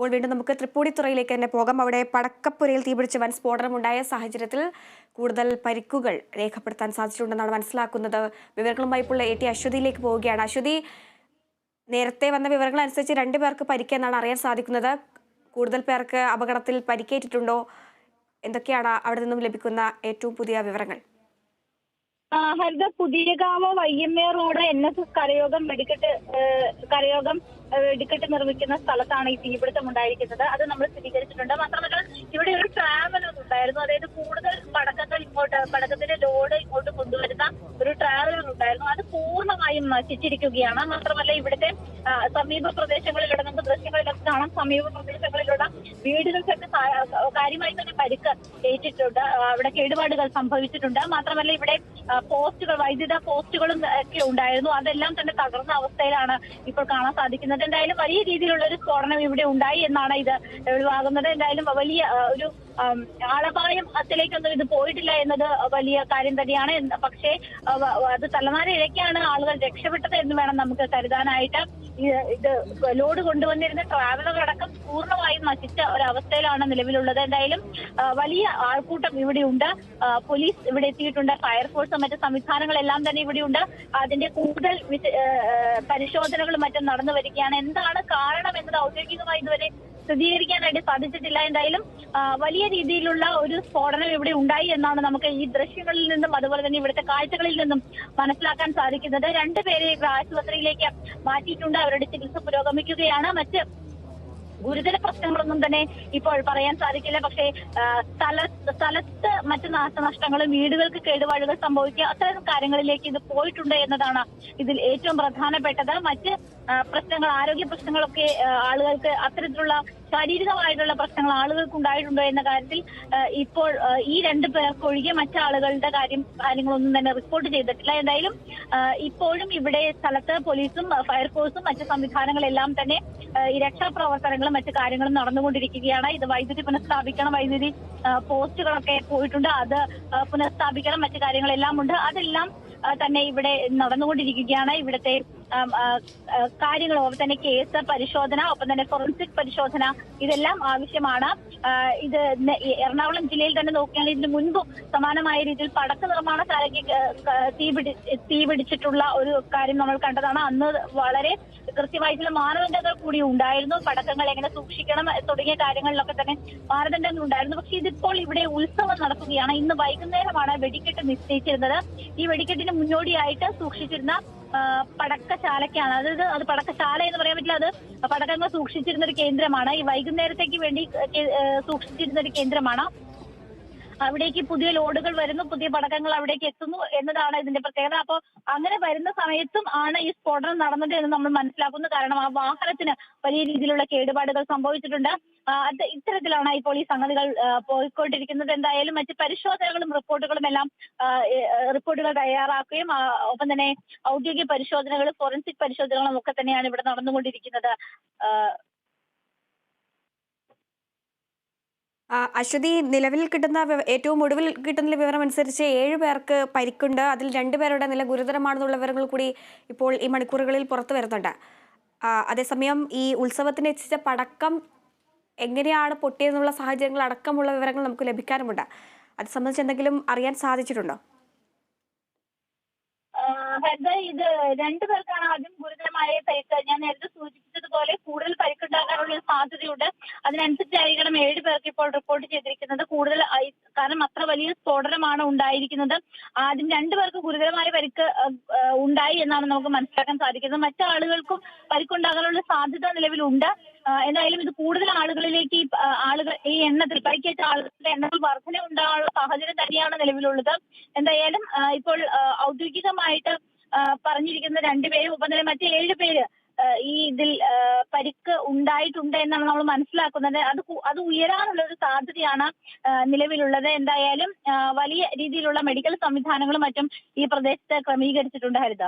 ഇപ്പോൾ വീണ്ടും നമുക്ക് തൃപ്പൂണിത്തുറയിലേക്ക് തന്നെ പോകാം. അവിടെ പടക്കപ്പുരയിൽ തീപിടിച്ച് വൻ സ്ഫോടനമുണ്ടായ സാഹചര്യത്തിൽ കൂടുതൽ പരിക്കുകൾ രേഖപ്പെടുത്താൻ സാധിച്ചിട്ടുണ്ടെന്നാണ് മനസ്സിലാക്കുന്നത്. വിവരങ്ങളുമായി ഇപ്പോൾ എ ടി അശ്വതിയിലേക്ക് പോവുകയാണ്. അശ്വതി നേരത്തെ വന്ന വിവരങ്ങൾ അനുസരിച്ച് രണ്ടു പേർക്ക് പരിക്കെന്നാണ് അറിയാൻ സാധിക്കുന്നത്. കൂടുതൽ പേർക്ക് അപകടത്തിൽ പരിക്കേറ്റിട്ടുണ്ടോ? എന്തൊക്കെയാണ് അവിടെ നിന്നും ലഭിക്കുന്ന ഏറ്റവും പുതിയ വിവരങ്ങൾ? Haritha Puthiyakavu YMA road N S S കരയോഗം വെടിക്കെട്ട് കരയോഗം വെടിക്കെട്ട് നിർമ്മിക്കുന്ന സ്ഥലത്താണ് ഈ തീപിടുത്തം ഉണ്ടായിരിക്കുന്നത്. അത് നമ്മൾ സ്ഥിരീകരിച്ചിട്ടുണ്ട്. മാത്രമല്ല ഇവിടെ ഒരു ട്രാവൽ ഉണ്ടായിരുന്നു. അതായത് കൂടുതൽ പടക്കങ്ങൾ ഇങ്ങോട്ട് പടക്കത്തിന്റെ ലോഡ് ഇങ്ങോട്ട് കൊണ്ടുവരുന്ന ഒരു ട്രാവലർ ഉണ്ടായിരുന്നു. അത് പൂർണമായും നശിച്ചിരിക്കുകയാണ്. മാത്രമല്ല ഇവിടുത്തെ സമീപ പ്രദേശങ്ങളിലുള്ള നമുക്ക് ദൃശ്യങ്ങളിലൊക്കെ കാണാം. സമീപ പ്രദേശങ്ങളിലുള്ള വീടുകൾക്കൊക്കെ കാര്യമായി തന്നെ പരിക്ക് ഏറ്റിട്ടുണ്ട്. അവിടെ കേടുപാടുകൾ സംഭവിച്ചിട്ടുണ്ട്. മാത്രമല്ല ഇവിടെ പോസ്റ്റുകൾ വൈദ്യുത പോസ്റ്റുകളും ഒക്കെ ഉണ്ടായിരുന്നു. അതെല്ലാം തന്നെ തകർന്ന അവസ്ഥയിലാണ് ഇപ്പോൾ കാണാൻ സാധിക്കുന്നത്. എന്തായാലും വലിയ രീതിയിലുള്ള ഒരു സ്ഫോടനം ഇവിടെ ഉണ്ടായി എന്നാണ് ഇത് ഒഴിവാകുന്നത് എന്തായാലും വലിയ ഒരു ആളപായം ആളപായത്തിലേക്കൊന്നും ഇത് പോയിട്ടില്ല എന്നത് വലിയ കാര്യം തന്നെയാണ്. പക്ഷേ അത് തലമാര ഇഴയ്ക്കാണ് ആളുകൾ രക്ഷപ്പെട്ടത് എന്ന് വേണം നമുക്ക് കരുതാനായിട്ട്. ഇത് ലോഡ് കൊണ്ടുവന്നിരുന്ന ട്രാവലർ അടക്കം പൂർണമായും നശിച്ച ഒരവസ്ഥയിലാണ് നിലവിലുള്ളത്. എന്തായാലും വലിയ ആൾക്കൂട്ടം ഇവിടെയുണ്ട്. പോലീസ് ഇവിടെ എത്തിയിട്ടുണ്ട്. ഫയർഫോഴ്സും മറ്റ് സംവിധാനങ്ങളെല്ലാം തന്നെ ഇവിടെയുണ്ട്. അതിന്റെ കൂടുതൽ പരിശോധനകളും മറ്റും നടന്നു വരികയാണ്. എന്താണ് കാരണം എന്നത് ഔദ്യോഗികമായി ഇതുവരെ സ്ഥിരീകരിക്കാനായിട്ട് സാധിച്ചിട്ടില്ല. എന്തായാലും വലിയ രീതിയിലുള്ള ഒരു സ്ഫോടനം ഇവിടെ ഉണ്ടായി എന്നാണ് നമുക്ക് ഈ ദൃശ്യങ്ങളിൽ നിന്നും അതുപോലെ തന്നെ ഇവിടുത്തെ കാഴ്ചകളിൽ നിന്നും മനസ്സിലാക്കാൻ സാധിക്കുന്നത്. രണ്ടുപേരെ ആശുപത്രിയിലേക്ക് മാറ്റിയിട്ടുണ്ട്. അവരുടെ ചികിത്സ പുരോഗമിക്കുകയാണ്. മറ്റ് ഗുരുതര പ്രശ്നങ്ങളൊന്നും തന്നെ ഇപ്പോൾ പറയാൻ സാധിക്കില്ല. പക്ഷേ സ്ഥല സ്ഥലത്ത് മറ്റ് നാശനഷ്ടങ്ങളും വീടുകൾക്ക് കേടുപാടുകൾ സംഭവിക്കുക അത്തരം കാര്യങ്ങളിലേക്ക് ഇത് പോയിട്ടുണ്ട് എന്നതാണ് ഇതിൽ ഏറ്റവും പ്രധാനപ്പെട്ടത്. മറ്റ് പ്രശ്നങ്ങൾ ആരോഗ്യ പ്രശ്നങ്ങളൊക്കെ ആളുകൾക്ക് അത്തരത്തിലുള്ള ശാരീരികമായിട്ടുള്ള പ്രശ്നങ്ങൾ ആളുകൾക്ക് ഉണ്ടായിട്ടുണ്ടോ എന്ന കാര്യത്തിൽ ഇപ്പോൾ ഈ രണ്ട് പേർക്ക് ഒഴികെ മറ്റാളുകളുടെ കാര്യം കാര്യങ്ങളൊന്നും തന്നെ റിപ്പോർട്ട് ചെയ്തിട്ടില്ല. എന്തായാലും ഇപ്പോഴും ഇവിടെ സ്ഥലത്ത് പോലീസും ഫയർഫോഴ്സും മറ്റ് സംവിധാനങ്ങളെല്ലാം തന്നെ ഈ രക്ഷാപ്രവർത്തനങ്ങളും മറ്റു കാര്യങ്ങളും നടന്നുകൊണ്ടിരിക്കുകയാണ്. ഇത് വൈദ്യുതി പുനഃസ്ഥാപിക്കണം വൈദ്യുതി പോസ്റ്റുകളൊക്കെ പോയിട്ടുണ്ട്. അത് പുനഃസ്ഥാപിക്കണം മറ്റു കാര്യങ്ങളെല്ലാം ഉണ്ട്. അതെല്ലാം തന്നെ ഇവിടെ നടന്നുകൊണ്ടിരിക്കുകയാണ്. ഇവിടുത്തെ കാര്യങ്ങൾ ഒപ്പം തന്നെ കേസ് പരിശോധന ഒപ്പം തന്നെ ഫോറൻസിക് പരിശോധന ഇതെല്ലാം ആവശ്യമാണ്. ഇത് എറണാകുളം ജില്ലയിൽ തന്നെ നോക്കുകയാണെങ്കിൽ ഇതിന് മുൻപും സമാനമായ രീതിയിൽ പടക്ക നിർമ്മാണശാലയ്ക്ക് തീപിടി തീപിടിച്ചിട്ടുള്ള ഒരു കാര്യം നമ്മൾ കണ്ടതാണ്. അന്ന് വളരെ കൃത്യമായിട്ടുള്ള മാനദണ്ഡങ്ങൾ കൂടി ഉണ്ടായിരുന്നു. പടക്കങ്ങൾ എങ്ങനെ സൂക്ഷിക്കണം തുടങ്ങിയ കാര്യങ്ങളിലൊക്കെ തന്നെ മാനദണ്ഡങ്ങൾ ഉണ്ടായിരുന്നു. പക്ഷെ ഇതിപ്പോൾ ഇവിടെ ഉത്സവം നടക്കുകയാണ്. ഇന്ന് വൈകുന്നേരമാണ് വെടിക്കെട്ട് നിശ്ചയിച്ചിരുന്നത്. ഈ വെടിക്കെട്ടിന് മുന്നോടിയായിട്ട് സൂക്ഷിച്ചിരുന്ന പടക്കശാലയ്ക്കാണ് അതായത് അത് പടക്കശാല എന്ന് പറയാൻ പറ്റില്ല അത് പടക്കങ്ങൾ സൂക്ഷിച്ചിരുന്ന ഒരു കേന്ദ്രമാണ്. ഈ വൈകുന്നേരത്തേക്ക് വേണ്ടി സൂക്ഷിച്ചിരുന്ന ഒരു കേന്ദ്രമാണ്. അവിടേക്ക് പുതിയ ലോഡുകൾ വരുന്നു പുതിയ പടക്കങ്ങൾ അവിടേക്ക് എത്തുന്നു എന്നതാണ് ഇതിന്റെ പ്രത്യേകത. അപ്പോൾ അങ്ങനെ വരുന്ന സമയത്തും ആണ് ഈ സ്ഫോടനം നടന്നത് എന്ന് നമ്മൾ മനസ്സിലാക്കുന്നു. കാരണം ആ വാഹനത്തിന് വലിയ രീതിയിലുള്ള കേടുപാടുകൾ സംഭവിച്ചിട്ടുണ്ട്. ഇത്തരത്തിലാണ് ഇപ്പോൾ ഈ സംഗതികൾ പോയിക്കൊണ്ടിരിക്കുന്നത്. എന്തായാലും മറ്റ് പരിശോധനകളും റിപ്പോർട്ടുകളും എല്ലാം റിപ്പോർട്ടുകൾ തയ്യാറാക്കുകയും ഒപ്പം തന്നെ ഔദ്യോഗിക പരിശോധനകളും ഫോറൻസിക് പരിശോധനകളും ഒക്കെ തന്നെയാണ് ഇവിടെ നടന്നുകൊണ്ടിരിക്കുന്നത്. അശ്വതി നിലവിൽ കിട്ടുന്ന ഏറ്റവും ഒടുവിൽ കിട്ടുന്ന വിവരം അനുസരിച്ച് ഏഴ് പേർക്ക് പരിക്കുണ്ട്. അതിൽ രണ്ടുപേരുടെ നില ഗുരുതരമാണെന്നുള്ള വിവരങ്ങൾ കൂടി ഇപ്പോൾ ഈ മണിക്കൂറുകളിൽ പുറത്തു വരുന്നുണ്ട്. അതേസമയം ഈ ഉത്സവത്തിന് എത്തിച്ച പടക്കം എങ്ങനെയാണ് പൊട്ടിയതെന്നുള്ള സാഹചര്യങ്ങൾ അടക്കമുള്ള വിവരങ്ങൾ നമുക്ക് ലഭിക്കാനുമുണ്ട്. അത് സംബന്ധിച്ച് എന്തെങ്കിലും അറിയാൻ സാധിച്ചിട്ടുണ്ടോ? ഇത് രണ്ടു പേർക്കാണ് ആദ്യം ഗുരുതരമായ പരിക്ക്. ഞാൻ നേരത്തെ സൂചിപ്പിച്ചതുപോലെ കൂടുതൽ പരിക്കുണ്ടാകാനുള്ള ഒരു സാധ്യതയുണ്ട് അതിനനുസരിച്ചായിരിക്കണം ഏഴ് പേർക്ക് ഇപ്പോൾ റിപ്പോർട്ട് ചെയ്തിരിക്കുന്നത് കൂടുതൽ ഐ- കാരണം അത്ര വലിയ സ്ഫോടനമാണ് ഉണ്ടായിരിക്കുന്നത് ആദ്യം രണ്ടു പേർക്ക് ഗുരുതരമായ പരിക്ക് ഉണ്ടായി എന്നാണ് നമുക്ക് മനസ്സിലാക്കാൻ സാധിക്കുന്നത്. മറ്റു ആളുകൾക്കും പരിക്കുണ്ടാകാനുള്ള സാധ്യത നിലവിലുണ്ട്. എന്തായാലും ഇത് കൂടുതൽ ആളുകളിലേക്ക് ഈ ആളുകൾ ഈ എണ്ണത്തിൽ പരിക്കേറ്റ ആളുകളുടെ എണ്ണത്തിൽ വർധന ഉണ്ടാകാനുള്ള സാഹചര്യം തന്നെയാണ് നിലവിലുള്ളത്. എന്തായാലും ഇപ്പോൾ ഔദ്യോഗികമായിട്ട് പറഞ്ഞിരിക്കുന്ന രണ്ടുപേരും ഒപ്പം തന്നെ മറ്റേ ഏഴ് പേര് ഈ ഇതിൽ പരിക്ക് ഉണ്ടായിട്ടുണ്ട് എന്നാണ് നമ്മൾ മനസ്സിലാക്കുന്നത്. അത് അത് ഉയരാനുള്ള ഒരു സാധ്യതയാണ് നിലവിലുള്ളത്. എന്തായാലും വലിയ രീതിയിലുള്ള മെഡിക്കൽ സംവിധാനങ്ങളും മറ്റും ഈ പ്രദേശത്ത് ക്രമീകരിച്ചിട്ടുണ്ട് ഹരിത.